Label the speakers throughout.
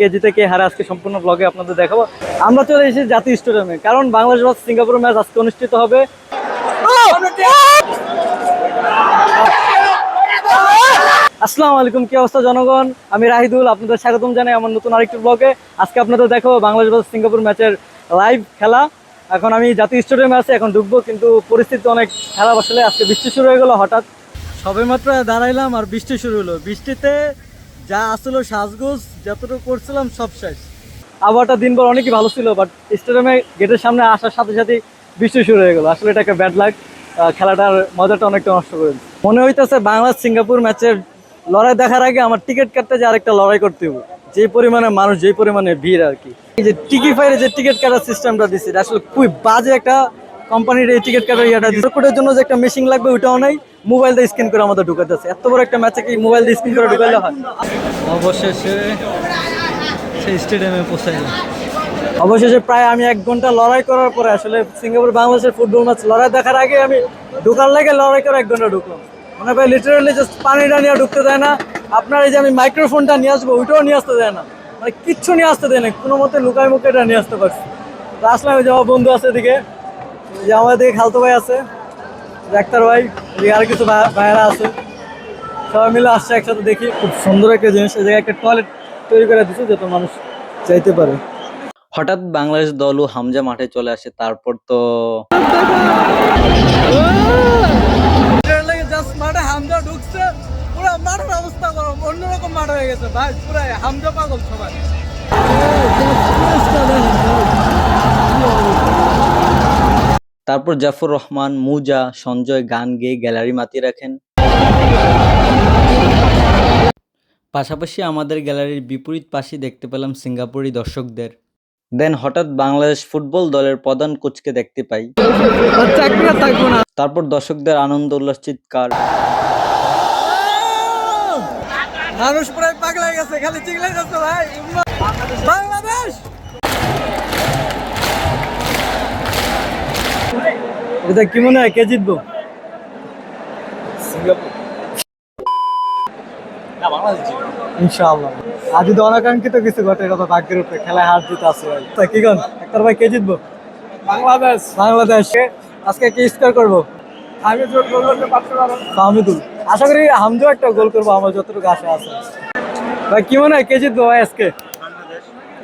Speaker 1: KG থেকে হারে আজকে সম্পূর্ণ ব্লগে আপনাদের দেখাবো। আমরা চলে এসেছি জাতীয় স্টেডিয়ামে, কারণ বাংলাদেশ ভার্সেস সিঙ্গাপুর ম্যাচ আজকে অনুষ্ঠিত হবে। আসসালামু আলাইকুম, কি অবস্থা জনগণ? আমি রাহিদুল, আপনাদের স্বাগতম জানাই আমার নতুন আরেকটি ব্লগে আজকে আপনাদের দেখো বাংলাদেশ ভার্সেস সিঙ্গাপুর ম্যাচের লাইভ খেলা। এখন আমি জাতীয় স্টেডিয়ামে আছি, এখন ঢুকবো, কিন্তু পরিস্থিতি অনেক খারাপ। আসলে আজকে বৃষ্টি শুরু হয়ে গেলো হঠাৎ। সবেমাত্র দাঁড়াইলাম আর বৃষ্টি শুরু হলো। বৃষ্টিতে যা আসলো সাজগোজ, যতটুকু করছিলাম সব শেষ। আবহাওয়াটা দিনভর অনেকই ভালো ছিল বাট স্টেডিয়ামে গেটের সামনে আসার সাথে সাথে বৃষ্টি শুরু হয়ে গেলো। আসলে এটা একটা ব্যাড লাগ খেলাটার মজাটা অনেকটা নষ্ট করে মনে হইতেছে বাংলাদেশ সিঙ্গাপুর ম্যাচের লড়াই দেখার আগে আমার টিকিট কাটতে যে আরেকটা লড়াই করতে হবে যে পরিমাণে মানুষ, যে পরিমাণে ভিড় আর কি। এই যে টিকি ফাইরে যে টিকিট কাটার সিস্টেমটা দিচ্ছে আসলে খুবই বাজে একটা কোম্পানির এই টিকিট কাটার ইয়াটা দিচ্ছে জন্য যে একটা মেশিন লাগবে ওটাও নাই। মোবাইল দিয়ে স্ক্যান করে আমাদের ঢুকাতেছে এত বড় একটা ম্যাচে কি মোবাইল দিয়ে স্ক্যান করে ঢুকাইলে হয়? অবশেষে সেই স্টেডিয়ামে পৌঁছাইলাম অবশেষে প্রায় আমি এক ঘণ্টা লড়াই করার পরে আসলে সিঙ্গাপুর বাংলাদেশের ফুটবল ম্যাচ লড়াই দেখার আগে আমি ঢোকার লাগে লড়াই করে এক ঘণ্টা ঢুকলাম। মানে ভাই লিটারালি জাস্ট পানিটা নিয়ে ঢুকতে দেয় না। আপনার এই যে আমি মাইক্রোফোনটা নিয়ে আসব ওইটাও নিয়ে আসতে দেয় না। মানে কিচ্ছু নিয়ে আসতে দেয় না কোনো মতে লুকায় মুখে এটা নিয়ে আসতে পারছি। তো আসলাম ওই যে আমার বন্ধু আছে এদিকে। যে আমাদের দিকে খালতো ভাই আছে। ডাক্তার ভাই আর কিছু ভাই- ভাইয়েরা আছে। সবাই মিলে আসছে একসাথে দেখি। খুব সুন্দর একটা জিনিস এই জায়গায় একটা টয়লেট তৈরি করে দিচ্ছে যাতে মানুষ চাইতে পারে।
Speaker 2: হঠাৎ বাংলাদেশ দল ও হামজা মাঠে চলে আসে তারপর তো
Speaker 1: জাস্ট মাঠে হামজা ঢুকছে পুরো মাঠের অবস্থা গরম অন্যরকম মাঠ হয়ে গেছে। ভাই পুরো হামজা পাগল সবাই।
Speaker 2: তারপর জাফর রহমান, মুজা, সঞ্জয়, গান গেয়ে গ্যালারি মাতিয়ে রাখেন। পাশাপাশি আমাদের গ্যালারির বিপরীত পাশে দেখতে পেলাম সিঙ্গাপুরি দর্শকদের। দেন হঠাৎ বাংলাদেশ ফুটবল দলের প্রধান কোচকে দেখতে পাই। তারপর দর্শকদের আনন্দ, উল্লাস, চিৎকার।
Speaker 1: মানুষ প্রায় পাগলা গেছে, খালি ভাই। বাংলাদেশ! এটা কি মনে হয়? কে জিতবো? ইনশাআল্লাহ। আজ যদি অনাকাঙ্ক্ষিত কিছু ঘটে এটা তো ভাগ্যের উপরে খেলায় হার জিত আছে ভাই। তা কি কন? একটার ভাই কে জিতবো? বাংলাদেশ। আজকে কি স্কোর করব? হামিদুল আশা করি একটা গোল করব আমার যতটুকু আশা আছে। ভাই কি মনে হয়? কে জিতবো ভাই আজকে?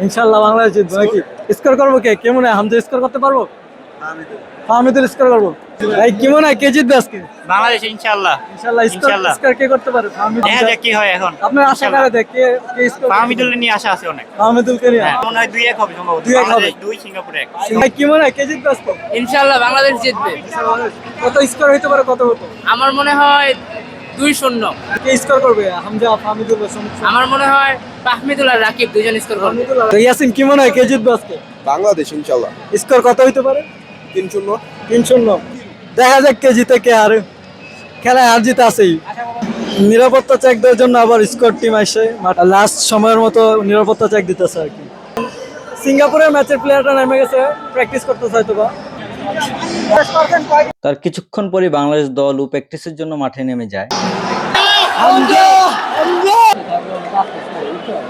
Speaker 1: ইনশাল্লাহ বাংলাদেশ জিতবো। নাকি? স্কোর করব কে? কে মনে হয় হামজো স্কোর করতে পারব? হামিদুল। স্কোর করব। ভাই কি মনে হয় কে জিতবে আজকে?
Speaker 3: বাংলাদেশ ইনশাআল্লাহ।
Speaker 1: ইনশাল্লাহ স্কোর
Speaker 3: ইনশাল্লাহ।
Speaker 1: স্কোর কে করতে পারে?
Speaker 3: দেখা যাক কি হয় এখন।
Speaker 1: আপনার আশা করে দেখ কে কে স্কোর
Speaker 3: ফাহমিদুল নিয়ে আশা আছে অনেক।
Speaker 1: নিয়ে?
Speaker 3: হ্যাঁ, মনে হয় দুই এক হবে সম্ভবত।
Speaker 1: দুই এক হবে।
Speaker 3: দুই সিঙ্গাপুর এক।
Speaker 1: ভাই কি মনে হয় কে জিতবে আজকে?
Speaker 4: ইনশাল্লাহ বাংলাদেশ জিতবে।
Speaker 1: কত স্কোর হইতে পারে কত হতো
Speaker 4: আমার মনে হয় দুই শূন্য।
Speaker 1: কে স্কোর করবে? হামজা
Speaker 4: আমার মনে হয় পাহমিদুল আর রাকিব দুজন স্কোর করবে।
Speaker 1: তো ইয়াসিন কি মনে হয় কে জিতবে আজকে?
Speaker 5: বাংলাদেশ ইনশাল্লাহ
Speaker 1: স্কোর কত হইতে পারে?
Speaker 5: তিন শূন্য
Speaker 1: তিন শূন্য দেখা যাক কে জিতে কে হারে। খেলায় হার জিতে আছেই। নিরাপত্তা চেক দেওয়ার জন্য আবার স্কোর টিম আসে। লাস্ট সময়ের মতো নিরাপত্তা চেক দিতেছে আর কি। সিঙ্গাপুরের ম্যাচের প্লেয়ারটা নেমে গেছে। প্র্যাকটিস করতেছে হয়তো বা
Speaker 2: তার কিছুক্ষণ পরে বাংলাদেশ দল ও প্র্যাকটিসের জন্য মাঠে নেমে যায়।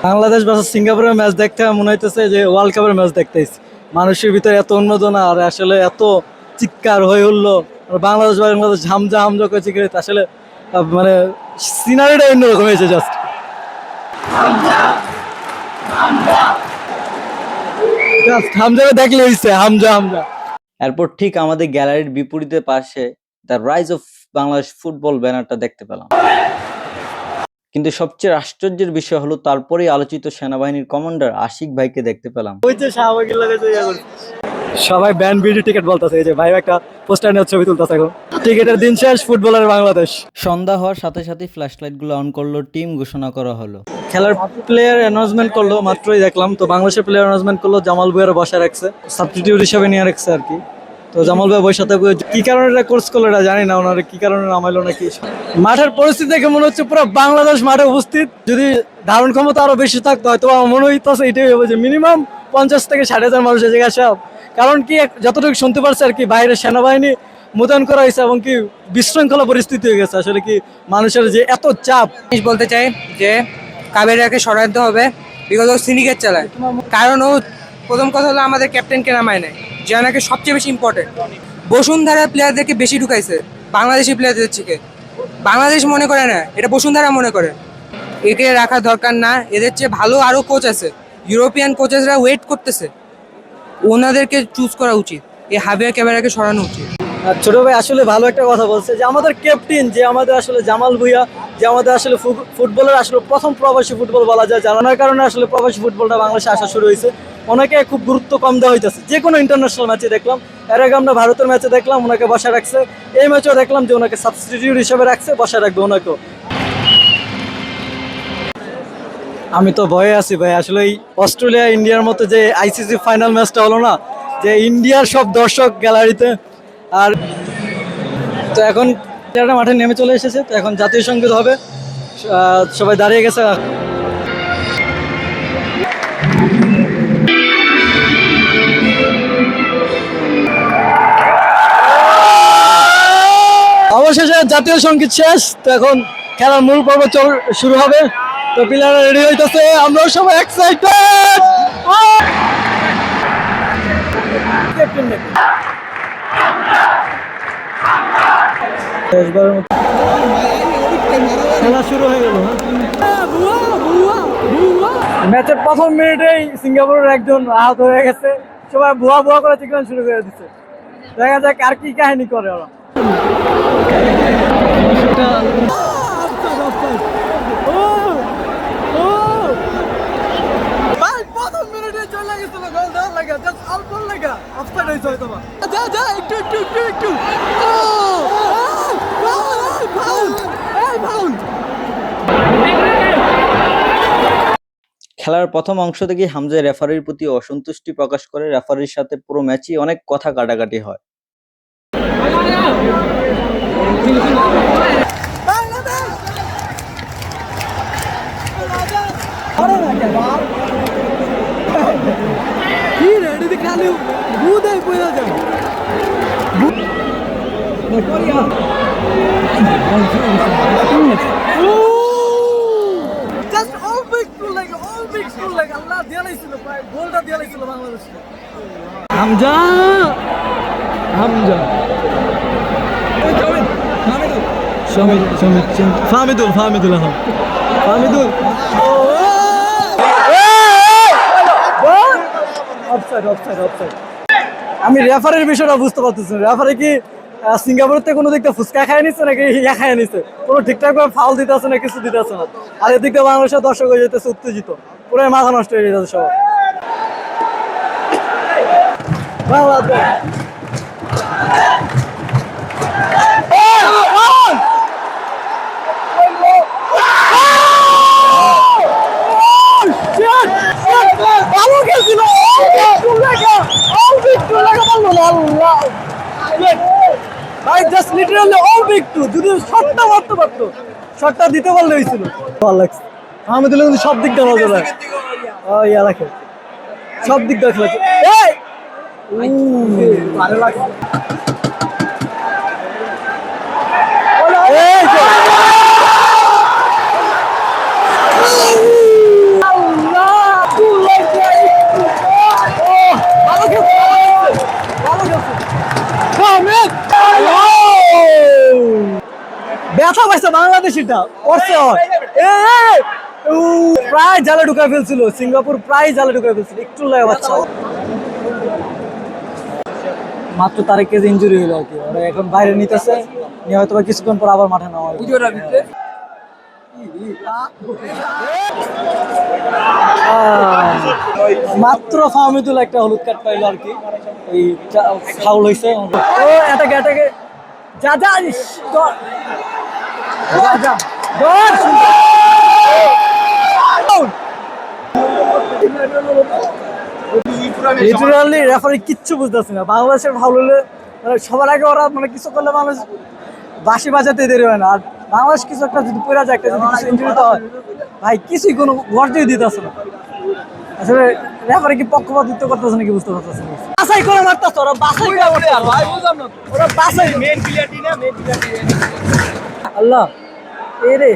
Speaker 1: বাংলাদেশ ভার্সেস সিঙ্গাপুরের ম্যাচ দেখতে মনে হইতেছে যে ওয়ার্ল্ড কাপের ম্যাচ দেখতেছি মানুষের ভিতরে এত উন্মাদনা, আর আসলে এত চিৎকার হয়ে উঠল। বাংলাদেশ বাংলাদেশ হামজা হামজা করে চিৎকার আসলে মানে সিনারিটা অন্যরকম হয়েছে জাস্ট দেখলে হামজা হামজা।
Speaker 2: এরপর ঠিক আমাদের গ্যালারির বিপরীতে পাশে the rise of Bangladesh football ব্যানারটা দেখতে পেলাম। কিন্তু সবচেয়ে আশ্চর্যের বিষয় হলো তারপরেই আলোচিত সেনাবাহিনীর কমান্ডার আশিক ভাইকে দেখতে পেলাম।
Speaker 1: ওই যে সবাই ব্যান্ড বিডি টিকিট বলতেছে এই যে ভাই একটা পোস্টার নিয়ে ছবি তুলতেছে এখন। টিকিটের দিন শেষ ফুটবলার বাংলাদেশ।
Speaker 2: সন্ধ্যা হওয়ার সাথে সাথে ফ্ল্যাশ লাইটগুলো অন করল টিম ঘোষণা করা হলো।
Speaker 1: খেলার প্লেয়ার অ্যানাউন্সমেন্ট করল মাত্রই দেখলাম। তো বাংলাদেশের প্লেয়ার অ্যানাউন্সমেন্ট করল জামাল ভুয়ার বসে রাখছে। সাবস্টিটিউট হিসেবে নিয়ে রাখছে আর কি। তো জামাল ভাই বসে থাকবে কি কারণে এটা কোর্স করল এটা জানি না ওনারা কি কারণে নামাইলো নাকি মাঠের পরিস্থিতি দেখে মনে হচ্ছে পুরো বাংলাদেশ মাঠে উপস্থিত। যদি ধারণ ক্ষমতা আরও বেশি থাকতো হয়তো আমার মনে হইতেছে এটাই হবে যে মিনিমাম পঞ্চাশ থেকে ষাট হাজার মানুষ এই জায়গায় সব কারণ কি এক- যতটুকু শুনতে পারছে আর কি বাইরে সেনাবাহিনী মোতায়েন করা হয়েছে এবং কি বিশৃঙ্খলা পরিস্থিতি হয়ে গেছে। আসলে কি মানুষের যে এত চাপ।
Speaker 6: জিনিস বলতে চাই যে কাবেরিয়াকে সরাইতে হবে বিকজ ও সিন্ডিকেট চালায় কারণ ও প্রথম কথা হলো আমাদের ক্যাপ্টেনকে নামায় নেয় যে নাকি সবচেয়ে বেশি ইম্পর্টেন্ট বসুন্ধরা প্লেয়ারদেরকে বেশি ঢুকাইছে, বাংলাদেশি প্লেয়ারদের থেকে। বাংলাদেশ মনে করে না, এটা বসুন্ধরা মনে করে। একে রাখা দরকার না, এদের চেয়ে ভালো আরও কোচ আছে। ইউরোপিয়ান কোচেসরা ওয়েট করতেছে। ওনাদেরকে চুজ করা উচিত। এই হাবিয়া ক্যামেরাকে সরানো উচিত।
Speaker 1: ছোট ভাই আসলে ভালো একটা কথা বলছে যে আমাদের ক্যাপ্টেন যে আমাদের আসলে জামাল ভুইয়া, যে আমাদের আসলে ফুটবলের আসলে প্রথম প্রবাসী ফুটবল বলা যায় জানানোর কারণে আসলে প্রবাসী ফুটবলটা বাংলাদেশে আসা শুরু হয়েছে। অনেকে খুব গুরুত্ব কম দেওয়া হইতেছে। যে কোনো ইন্টারন্যাশনাল ম্যাচে দেখলাম। এর আগে আমরা ভারতের ম্যাচে দেখলাম, ওনাকে বসা রাখছে। এই ম্যাচেও দেখলাম যে ওনাকে সাবস্টিটিউট হিসেবে রাখছে বসা রাখবে ওনাকেও। আমি তো ভয়ে আছি ভাই, আসলে এই অস্ট্রেলিয়া, ইন্ডিয়ার মতো যে আইসিসি ফাইনাল ম্যাচটা হলো না, যে ইন্ডিয়ার সব দর্শক গ্যালারিতে আর তো এখন মাঠে নেমে চলে এসেছে, তো এখন জাতীয় সংগীত হবে। সবাই দাঁড়িয়ে গেছে। অবশেষে জাতীয় সংগীত শেষ। তো এখন খেলার মূল পর্ব শুরু হবে। তো প্লেয়াররা রেডি হইতেছে, আমরাও সবাই এক্সাইটেড খেলা শুরু হয়ে গেল ম্যাচের প্রথম মিনিটেই সিঙ্গাপুরের একজন আহত হয়ে গেছে। সবাই বুয়া বুয়া করে চিকেন শুরু করে দিচ্ছে। দেখা যাক আর কি কাহিনী করে ওরা। একটু একটু একটু একটু। ও ফাউল এই ফাউল
Speaker 2: খেলার প্রথম অংশ থেকেই হামজা রেফারির প্রতি অসন্তুষ্টি প্রকাশ করে। রেফারির সাথে পুরো ম্যাচই অনেক কথা কাটাকাটি হয়
Speaker 1: কি রে এটা খালি বুদাই পড়া যায় জাস্ট অল বিগ টুল লাগে অল বিগ টুল লাগে আল্লাহ দিয়া লাইছিল প্রায় গোলটা দিয়া লাইছিল বাংলাদেশ হামজা! হামজা। সমিত ফামিদুল ফামিদুল আহম ফামিদুল অফসাইড অফসাইড অফসাইড আমি রেফারের বিষয়টা বুঝতে পারতেছি রেফারে কি সিঙ্গাপুর সিঙ্গাপুরের থেকে কোনো দিকটা ফুচকা খায় নিচ্ছে নাকি ইয়া খায় নিচ্ছে কোনো ঠিকঠাক ভাবে ফাউল দিতে আছে না, কিছু দিতে আছে না। আর এদিক বাংলাদেশের দর্শক হয়ে যেতেছে উত্তেজিত। পুরো মাথা নষ্ট হয়ে যেতেছে সব বাংলাদেশ ভালো খেলছিল ভাই just literally all big to যদি শটটা মারতে পারতো, শটটা দিতে পারলে হয়েছিল। ভালো লাগছে। আহমেদুল কিন্তু সব দিক দিয়ে নজর রাখে। ও, ইয়া রাখে। সব দিক দিয়ে খেলেছে। ভালো লাগছে এই যে। আল্লাহ! ফুল লাগছে। ও, ভালো খেলছে, ভালো খেলছে। আহমেদ! ও! ব্যথা পাইছে বাংলাদেশিটা প্রায় জালে ঢুকায় ফেলছিল সিঙ্গাপুর প্রায় জালে ঢুকায় ফেলছিল একটু লাগে বাচ্চা মাত্র তারেক কেজি ইঞ্জুরি হলো আর কি ওরা এখন বাইরে নিতেছে নিয়ে হয়তো কিছুক্ষণ পর আবার মাঠে। আহ, মাত্র ফাহমিদুল একটা হলুদ কার্ড পাইলো আর কি এই ফাউল হয়েছে ও এটাকে এটাকে। যা যা লিটারালি রেফারি কিচ্ছু বুঝতেছি না। বাংলাদেশের ভালো হলে মানে সবার আগে ওরা মানে কিছু করলে মানুষ বাঁশি বাজাতে দেরি হয় না। আর বাংলাদেশ কিছু একটা যদি পড়া যায় একটা যদি কিছু ইঞ্জুরি হয় ভাই কিছুই কোনো গর্জই দিতেছে না। আসলে রেফারি কি পক্ষপাতিত্ব করতেছে নাকি বুঝতে পারতেছে না। বাছাই করে মারতেছে ওরা বাছাই করে ভাই বুঝলাম না ওরা বাছাই মেন প্লেয়ারটি না মেন আল্লাহ। এরে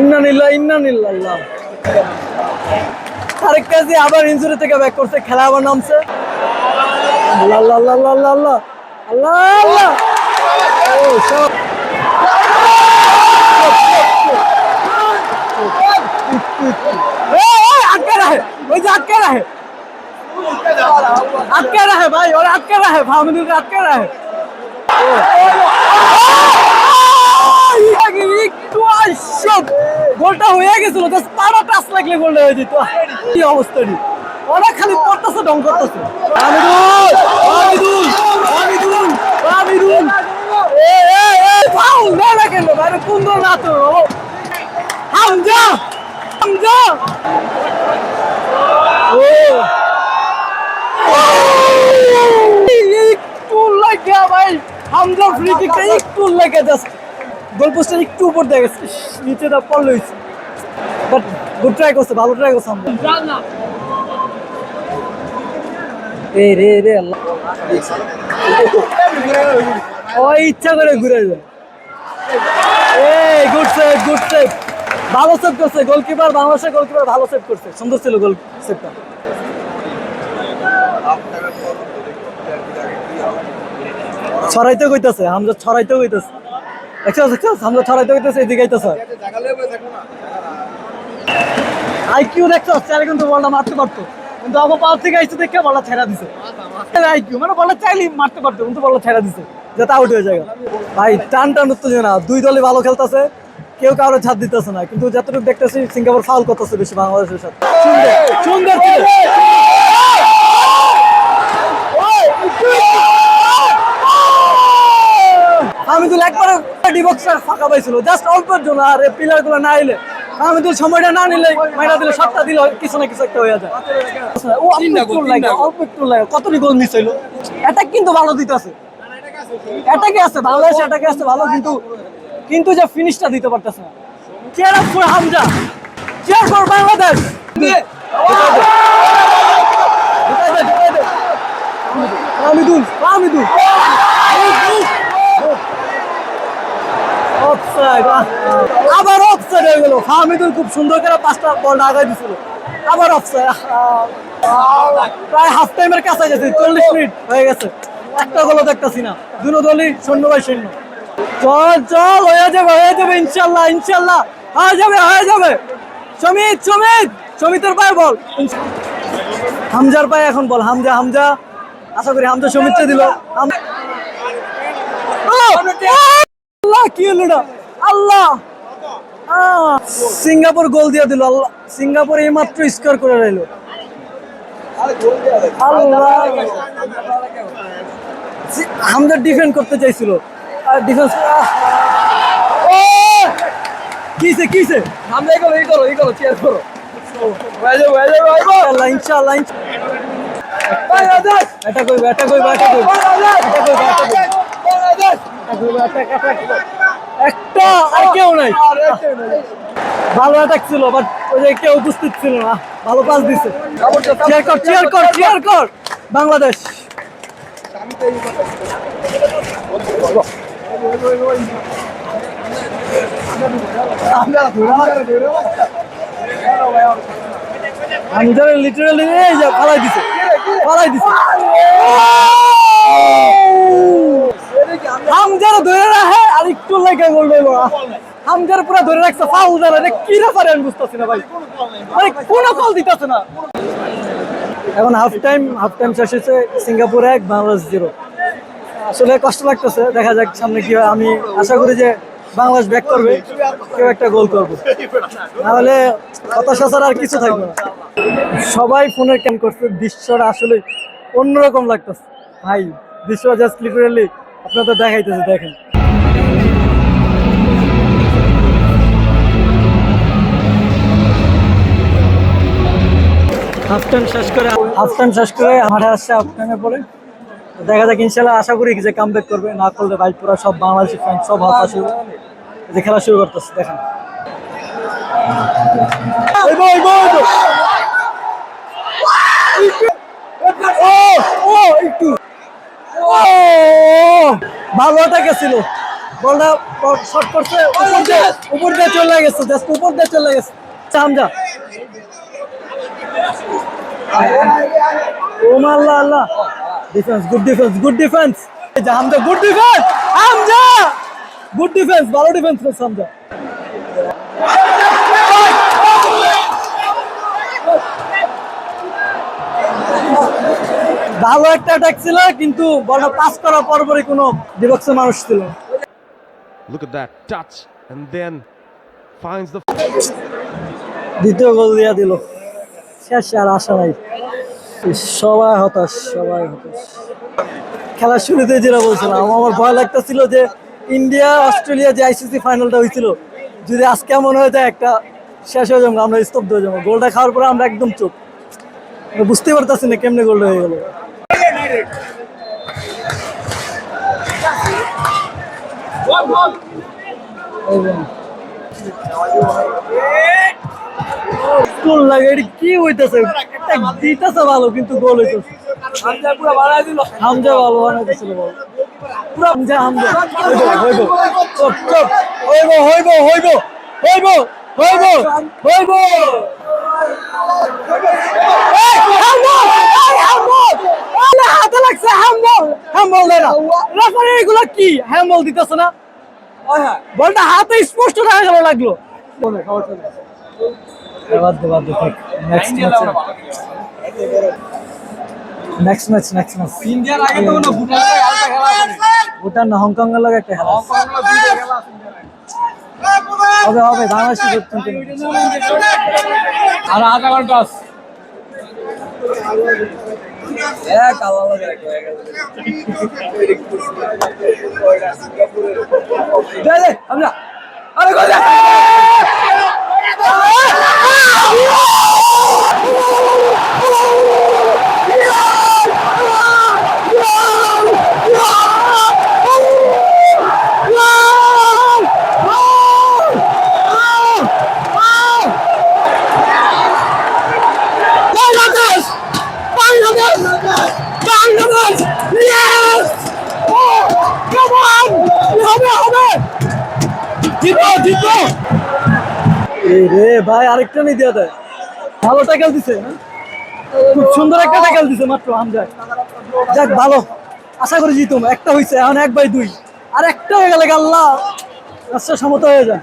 Speaker 1: ইন্নানিল্লা ইন্নানিল্লাহ আরেক কাজে আবার ইঞ্জুরি থেকে ব্যাক করছে, খেলা আবার নামছে। আল্লাহ আল্লাহ! আল্লাহ আল্লাহ আল্লাহ আল্লাহ আল্লাহ ও সব আটকে রাখে। ওই যে আটকে ভাই, ওরা আটকে রাখে ভামিনুলকে আটকে রাখে। একটু আইসব গোলটা হয়ে গেছিল জাস্ট পাড়া টাচ লাগলে গোলটা হয়ে যেত। কি অবস্থা ওরা খালি পড়তেছে ডং করতেছে। আমিদুল আমিদুল আমিদুল আমিদুল এ ভাই একটু লাগে জাস্ট গোল পোস্টের একটু উপর দিয়ে গেছে নিচে দা পড়ল বাট গুড ট্রাই করছে, ভালো ট্রাই করছে হামজা এ রে রে আল্লাহ। ও ইচ্ছা করে ঘুরে যায় এই গুড সেভ গুড সেভ ভালো সেভ করছে গোলকিপার বাংলাদেশের গোলকিপার ভালো সেভ করছে। সুন্দর ছিল গোল সেভটা ছড়াইতে কইতাছে, হামজা ছড়াইতে কইতাছে। কিন্তু মারতে পারতো। কিন্তু থেকে দেখে দিছে। আইকিউ মানে বলটা চাইলেই মারতে কিন্তু হয়ে যায়। ভাই, টান টান উত্তেজনা, দুই দলই ভালো খেলতেছে, কেউ কারও ছাড় দিতেছে না। কিন্তু যতটুকু দেখতেছি সিঙ্গাপুর ফাউল করতেছে বেশি বাংলাদেশের সাথে। ছিল। তো একবার ডিবক্সটার ফাঁকা পাইছিল। জাস্ট অল্পের জন্য আর পিলারগুলো না এলে। আমিদুল সময়টা না নিলে মাইনা দিলে সবটা দিলে কিছু না কিছু একটা হয়ে যায়। ও অল্প লাগে অল্প একটু লাগে। কতটি গোল মিস হইল? অ্যাটাক কিন্তু ভালো দিতেছে। অ্যাটাকে আছে বাংলাদেশ অ্যাটাকে আছে ভালো কিন্তু কিন্তু যে ফিনিশটা দিতে পারতেছে না। Cheer for Hamza. Cheer for Bangladesh. Amidul Amidul আবার অফসাইড হয়ে গেল। হামিদুল খুব সুন্দর করে পাঁচটা বল আগায় দিছিল। আবার অফসাইড প্রায় হাফ টাইমের কাছাকাছি চল্লিশ মিনিট হয়ে গেছে। একটা গোলও দেখতেছি না। দুটো দলই শূন্য বাই শূন্য। চল চল হয়ে যাবে হয়ে যাবে, ইনশাল্লাহ ইনশাল্লাহ। হয়ে যাবে হয়ে যাবে। সমিত সমিত সমিতের পায়ে বল। হামজার পায়ে এখন বল। হামজা হামজা। আশা করি হামজা সমিতকে দিল। কি হলো এটা? আল্লাহ। সিঙ্গাপুর গোল দিয়ে দিল আল্লাহ। সিঙ্গাপুর এই মাত্র স্কোর করে রইল। আল্লাহ। সি- ডিফেন্ড করতে চাইছিল। আর ডিফেন্স কিসে কিসে? এই করো এই করো এই করো চেয়ার করো। ইনশাআল্লাহ ইনশাআল্লাহ এটা এটা একটা আর কেউ নাই। ভালো অ্যাটাক ছিল বাট ওই যে কেউ উপস্থিত ছিল না। ভালো পাস দিছে। চেয়ার কর চেয়ার কর চেয়ার কর। বাংলাদেশ। হামজারে লিটারালি এই যে ফালাই দিছে। ফালাই দিছে। হামজারে ধরে রাখে, আর একটু লেগে হইল হামজারে পুরো ধরে রাখছে, ফাউল জানা এটা কি রেফারি আমি বুঝতেছি না ভাই। মানে কোনো কল দিতেছে না। এখন হাফ টাইম হাফ টাইম শেষ হয়েছে, সিঙ্গাপুর এক, বাংলাদেশ জিরো আসলে কষ্ট লাগতেছে, দেখা যাক সামনে কি হয়। আমি আশা করি যে বাংলাদেশ ব্যাক করবে, কেউ একটা গোল করবে। তাহলে হতাশা ছাড়া আর কিছু থাকবে না। সবাই ফোনের ক্যান করছে, দৃশ্যটা আসলে অন্যরকম লাগতেছে। ভাই, দৃশ্যটা জাস্ট লিটারালি আপনাদের দেখাইতেছে দেখেন। হাফ টাইম শেষ করে হাফ টাইম শেষ করে আসছে হাফ টাইমে পরে। তো দেখা যাক ইনশাল্লাহ আশা করি যে কাম করবে। না করলে সব বাংলাদেশি ফ্যান সব যে খেলা শুরু করতেছে দেখেন। একটু। ও! ভালো অ্যাটাকে ছিল। বলটা শর্ট করছে, উপর দিয়ে চলে গেছে জাস্ট উপর দিয়ে চলে গেছে। যাচ্ছে হামজা ও আল্লাহ। আল্লাহ defence good defence good defence Hamza good defence Hamza! Good defence ভালো ডিফেন্স করছে হামজা। ভালো একটা অ্যাটাক ছিল কিন্তু বলটা পাস করার পরপরই কোনো বিভক্ত মানুষ ছিল। না।
Speaker 7: Look at that touch and then finds the
Speaker 1: দ্বিতীয় গোল দিয়া দিল। শেষ আর আশা নাই। সবাই হতাশ সবাই হতাশ। খেলার শুরুতে যেটা বলছিলাম আমার ভয় লাগতেছিল যে ইন্ডিয়া অস্ট্রেলিয়া যে আইসিসি ফাইনালটা হয়েছিল যদি আজকে এমন হয়ে যায় একটা শেষ হয়ে যাব আমরা স্তব্ধ হয়ে যাব। গোলটা খাওয়ার পরে আমরা একদম চুপ। আমরা বুঝতেই পারতেছি না কেমনে গোলটা হয়ে গেল। কি হইতেছে? ভালো কিন্তু বল হাতে লাগছে হামবল হামবল দেয় না। রেফারি এগুলো কি? হ্যামবল দিতেছে না? বলটা হাতে স্পষ্ট দেখা গেল লাগল। নেক্সট ম্যাচ নেক্সট ম্যাচ ইন্ডিয়ার আগে তো কোনো ভুটান হংকং এর লগে একটা খেলা। হবে হবে বাংলাদেশি করতেন আর আধা ঘণ্টা আছে এক আল্লাহ লাগে দে দে আমরা। ভাই, আরেকটা নিয়ে দিয়ে দেয়। ভালো দিছে খুব সুন্দর একটা দিছে মাত্র যাক, ভালো। আশা করি জিতুম। একটা হইছে, এখন এক বাই দুই। আর একটা হয়ে গেলে রাস্তা সমত হয়ে যায়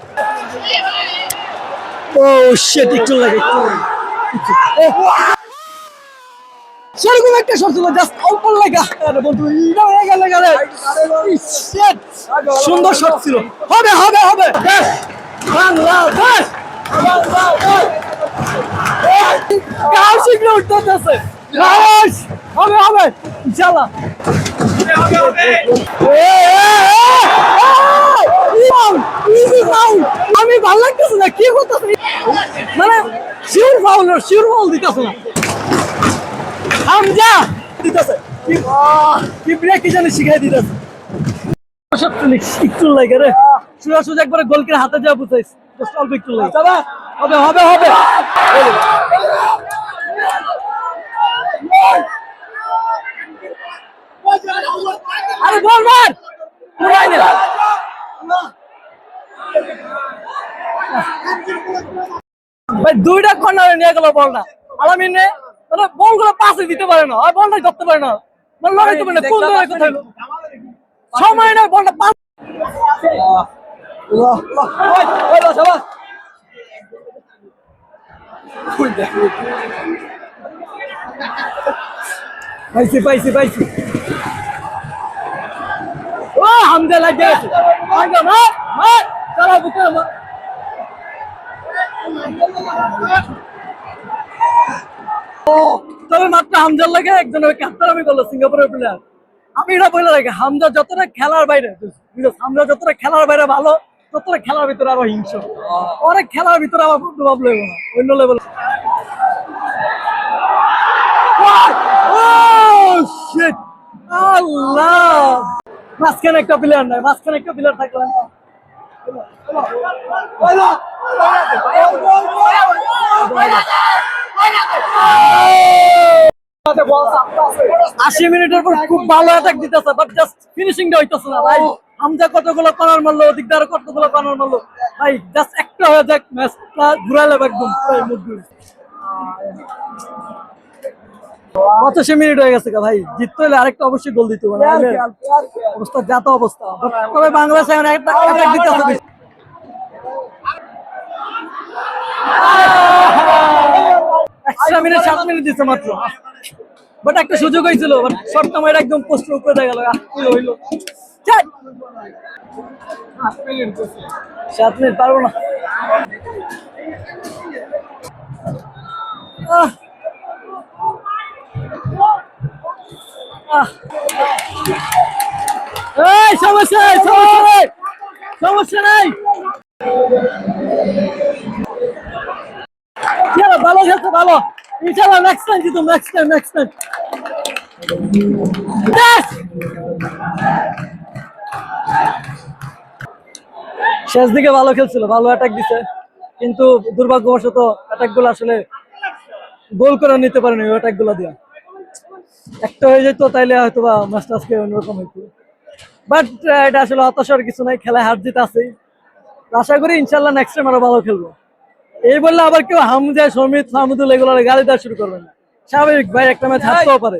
Speaker 1: ও লাগে সেরকম একটা শট ছিল জাস্ট অল্প লাগা। বন্ধু হয়ে গেলে গেলে। সুন্দর শট ছিল। হবে হবে হবে। বাংলাদেশ! আমি ভালো লাগতেছে না কি করতেছে মানে শিওর ফাউল শিওর ফাউল দিতেছে না দিতেছে কি ব্রেক কি জানি শিখাই দিতেছে একটু লাগে রে সোজা সোজা একবারে গোলকের হাতে যা বুঝাইস জাস্ট অল্প একটু হবে হবে হবে। আরে বল মার পুরাই নে ভাই দুইটা কর্নারে নিয়ে গেল বলটা। আলামিন নে মানে বলগুলো পাশে দিতে পারে না আর বলটাই ধরতে পারে না। মানে লড়াইতে পারে না কোন লড়াই কোথায় হলো? সময় না বলটা পাস পাইছি পাইছি পাইছি। ও লাগে আছে। হামজা তবে মাত্র হামজার লাগে একজন ওই আমি করল সিঙ্গাপুরের প্লেয়ার আমি এটা বলে রাখি, হামজা যতটা খেলার বাইরে? হামজা যতটা খেলার বাইরে ভালো খেলার ভিতরে আরও হিংস অনেক খেলার ভিতরে প্রভাব অন্য লেভেল একটা প্লেয়ার নাই একটা আশি মিনিটের পর খুব ভালো অ্যাটাক দিতেছে বাট জাস্ট ফিনিশিংটা হইতেছে না, ভাই। হামজা কতগুলো কর্নার মারলো দিকদার কতগুলো কর্নার মারলো? ভাই জাস্ট একটা হয়ে যাক, ম্যাচটা ঘুরাইলে একদম পুরো সে মিনিট হয়ে গেছে ভাই, জিততে হলে আরেকটা অবশ্যই গোল দিতে নাহলে অবস্থা, যাতা অবস্থা। তবে বাংলাদেশ একটা দিতে হবে মিনিট দিচ্ছে মাত্র। বাট একটা সুযোগ হয়েছিল বাট শর্ট একদম পোস্ট উপরে দেখা গেল হইল! সাত মিনিট পারব না সমস্যা সমস্যা নেই সমস্যা নাই চলো ভালো খেলছো ভালো ইনশাআল্লাহ নেক্সট টাইম জিতো নেক্সট টাইম নেক্সট টাইম শেষ দিকে ভালো খেলছিল, ভালো অ্যাটাক দিছে। কিন্তু দুর্ভাগ্যবশত অ্যাটাকগুলো আসলে গোল করে নিতে পারেনি ওই অ্যাটাকগুলো দিয়া। একটা হয়ে যেত, তাইলে হয়তো বা ম্যাচটা আজকে অন্যরকম হইতো। বাট এটা আসলে হতাশার কিছু নাই, খেলায় হার জিত আছেই। আশা করি ইনশাল্লাহ নেক্সট টাইম আরও ভালো খেলব। এই বললে আবার কেউ হামজা সমিত মাহমুদুল এগুলো গালি দেওয়া শুরু করবে না। স্বাভাবিক ভাই, একটা ম্যাচ হারতেও পারে।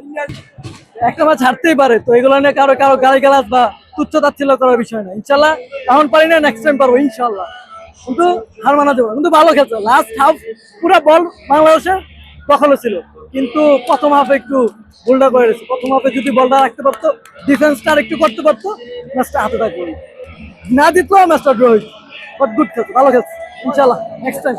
Speaker 1: একটা ম্যাচ হারতেই পারে, তো এগুলো নিয়ে কারও কারও গালি গালাজ বা তুচ্ছ তাচ্ছিল্য করার বিষয় না। ইনশাল্লাহ এখন পারি না নেক্সট টাইম পারব, ইনশাল্লাহ। কিন্তু হার মানা যাবে কিন্তু ভালো খেলছে। লাস্ট হাফ পুরো বল বাংলাদেশের দখলে ছিল। কিন্তু প্রথম হাফে একটু ভুলটা করে গেছে প্রথম হাফে যদি বলটা রাখতে পারতো ডিফেন্সটা আর একটু করতে পারতো ম্যাচটা হাতে থাকবে। না জিতলেও ম্যাচটা ড্র হয়েছে বাট গুড খেলছে, ভালো খেলছে। ইনশাল্লাহ নেক্সট টাইম